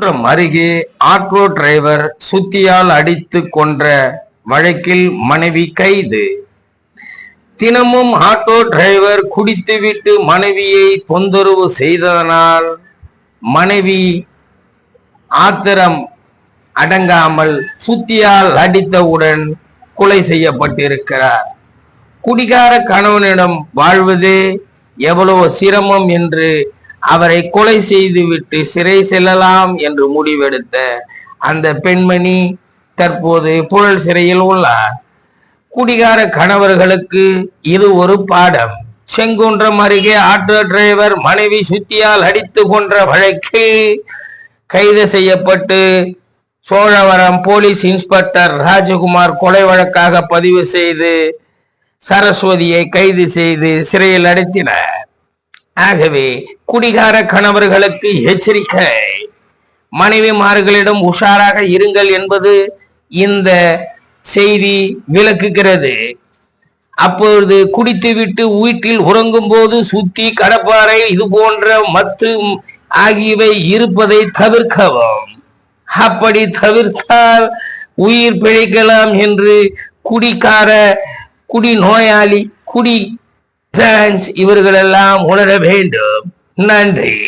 குன்றம் அருகே auto driver சுத்தியால் அடித்து கொன்ற வழக்கில் மனைவி கைது. தினமும் ஆட்டோ டிரைவர் குடித்துவிட்டு மனைவியை தொந்தரவு செய்ததனால் மனைவி ஆத்திரம் அடங்காமல் சுத்தியால் அடித்தவுடன் கொலை செய்யப்பட்டிருக்கிறார். குடிகார கணவனிடம் வாழ்வது எவ்வளவு சிரமம் என்று அவரை கொலை செய்துவிட்டு சிறை செல்லலாம் என்று முடிவெடுத்த அந்த பெண்மணி தற்போது புழல் சிறையில் உள்ளார். குடிகார கணவர்களுக்கு இது ஒரு பாடம். செங்குன்றம் அருகே ஆட்டோ டிரைவர் மனைவி சுத்தியால் அடித்து கொன்ற வழக்கில் கைது செய்யப்பட்டு சோழவரம் போலீஸ் இன்ஸ்பெக்டர் ராஜகுமார் கொலை வழக்காக பதிவு செய்து சரஸ்வதியை கைது செய்து சிறையில் அடைத்தினர். ஆகவே குடிகார கணவர்களுக்கு எச்சரிக்கை. மனைவிமார்களிடம் உஷாராக இருங்கள் என்பது இந்த செய்தி விளக்குகிறது. அப்பொழுது குடித்துவிட்டு வீட்டில் உறங்கும் போது சுத்தி கடப்பாறை இது போன்ற மத்து ஆகியவை இருப்பதை தவிர்க்கவும். அப்படி தவிர்த்தால் உயிர் பிழைக்கலாம் என்று குடிக்கார குடி நோயாளி குடி பிரான்ஸ் இவர்களெல்லாம் உணர வேண்டும். நன்றி.